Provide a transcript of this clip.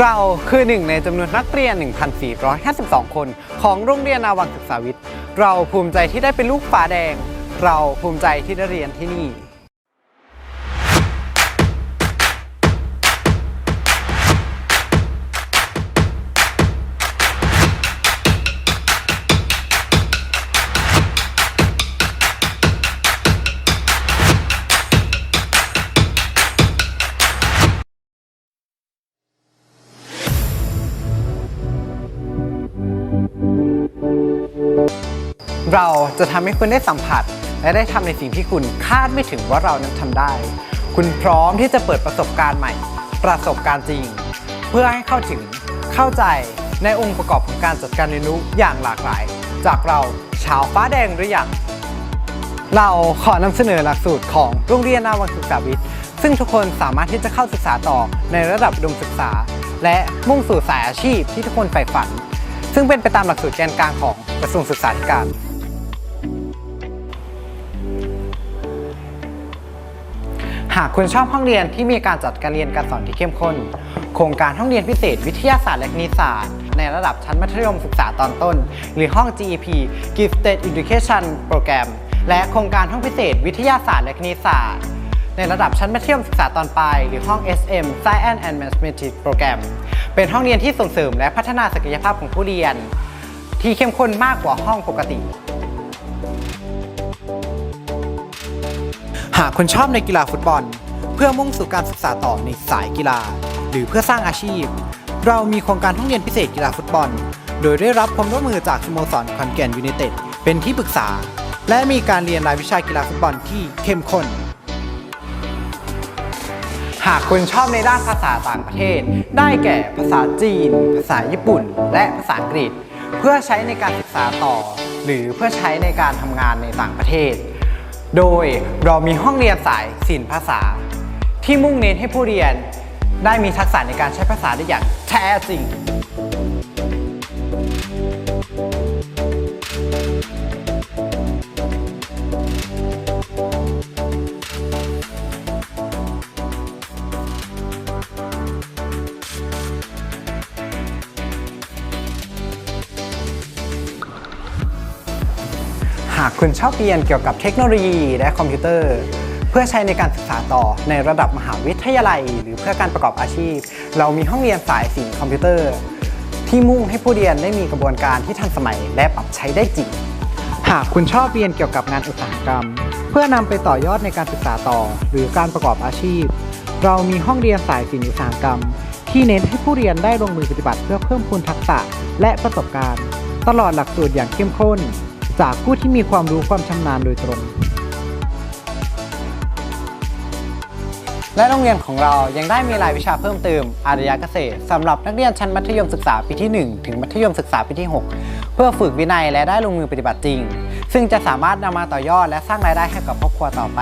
เราคือหนึ่งในจำนวนนักเรียน 1,452 คน ของโรงเรียนนาวังศึกษาวิทย์ เราภูมิใจที่ได้เป็นลูกฝาแดง เราภูมิใจที่ได้เรียนที่นี่ เราจะทำให้คุณได้สัมผัส และได้ทำในสิ่งที่คุณคาดไม่ถึงว่าเรานั้นทำได้ คุณพร้อมที่จะเปิดประสบการณ์ใหม่ ประสบการณ์จริง เพื่อให้เข้าถึงเข้าใจในองค์ประกอบของการจัดการเรียนรู้อย่างหลากหลาย จากเราชาวฟ้าแดงหรือยังเราขอนำเสนอหลักสูตรของโรงเรียนนาวังศึกษาวิทย์ ซึ่งทุกคนสามารถที่จะเข้าศึกษาต่อในระดับอุดมศึกษา และมุ่งสู่สายอาชีพที่ทุกคนใฝ่ฝัน ซึ่งเป็นไปตามหลักสูตรแกนกลางของกระทรวงศึกษาธิการ หากคุณชอบห้องเรียนที่มีการจัดการเรียนการสอนที่เข้มข้น โครงการห้องเรียนพิเศษ วิทยาศาสตร์และคณิตศาสตร์ ในระดับชั้นมัธยมศึกษาตอนต้น หรือห้อง GEP Gifted Education Program และโครงการห้องพิเศษ วิทยาศาสตร์และคณิตศาสตร์ ในระดับชั้นมัธยมศึกษาตอนปลายหรือห้อง SM Science and Mathematics Program เป็นห้องเรียนที่ส่งเสริมและพัฒนาศักยภาพของผู้เรียน ที่เข้มข้นมากกว่าห้องปกติ หากคุณชอบในกีฬาฟุตบอล เพื่อมุ่งสู่การศึกษาต่อในสายกีฬา หรือเพื่อสร้างอาชีพ เรามีโครงการห้องเรียนพิเศษกีฬาฟุตบอล โดยได้รับความร่วมมือจากสโมสรคอนแกนยู i นเต็ดเป็นที่ปรึกษา และมีการเรียนรายวิชากีฬาฟุตบอลที่เข้มข้น หากคุณชอบในด้านภาษาต่างประเทศ ได้แก่ภาษาจีน ภาษาญี่ปุ่น และภาษาอังกฤษ เพื่อใช้ในการศึกษาต่อ หรือเพื่อใช้ในการทำงานในต่างประเทศ โดยเรามีห้องเรียนสายศิลปภาษา ที่มุ่งเน้นให้ผู้เรียนได้มีทักษะในการใช้ภาษาได้อย่างแท้จริง หากคุณชอบเรียนเกี่ยวกับเทคโนโลยีและคอมพิวเตอร์ เพื่อใช้ในการศึกษาต่อในระดับมหาวิทยาลัย หรือเพื่อการประกอบอาชีพ เรามีห้องเรียนสายศิลป์คอมพิวเตอร์ ที่มุ่งให้ผู้เรียนได้มีกระบวนการที่ทันสมัยและปรับใช้ได้จริง หากคุณชอบเรียนเกี่ยวกับงานอุตสาหกรรม เพื่อนำไปต่อยอดในการศึกษาต่อ หรือการประกอบอาชีพ เรามีห้องเรียนสายศิลป์อุตสาหกรรม ที่เน้นให้ผู้เรียนได้ลงมือปฏิบัติเพื่อเพิ่มพูนทักษะและประสบการณ์ ตลอดหลักสูตรอย่างเข้มข้น จากผู้ที่มีความรู้ความชำนาญโดยตรง และโรงเรียนของเรายังได้มีรายวิชาเพิ่มเติมอารยเกษตรสำหรับนักเรียนชั้นมัธยมศึกษาปีที่ 1 ถึงมัธยมศึกษาปีที่ 6 เพื่อฝึกวินัยและได้ลงมือปฏิบัติจริง ซึ่งจะสามารถนำมาต่อยอดและสร้างรายได้ให้กับครอบครัวต่อไป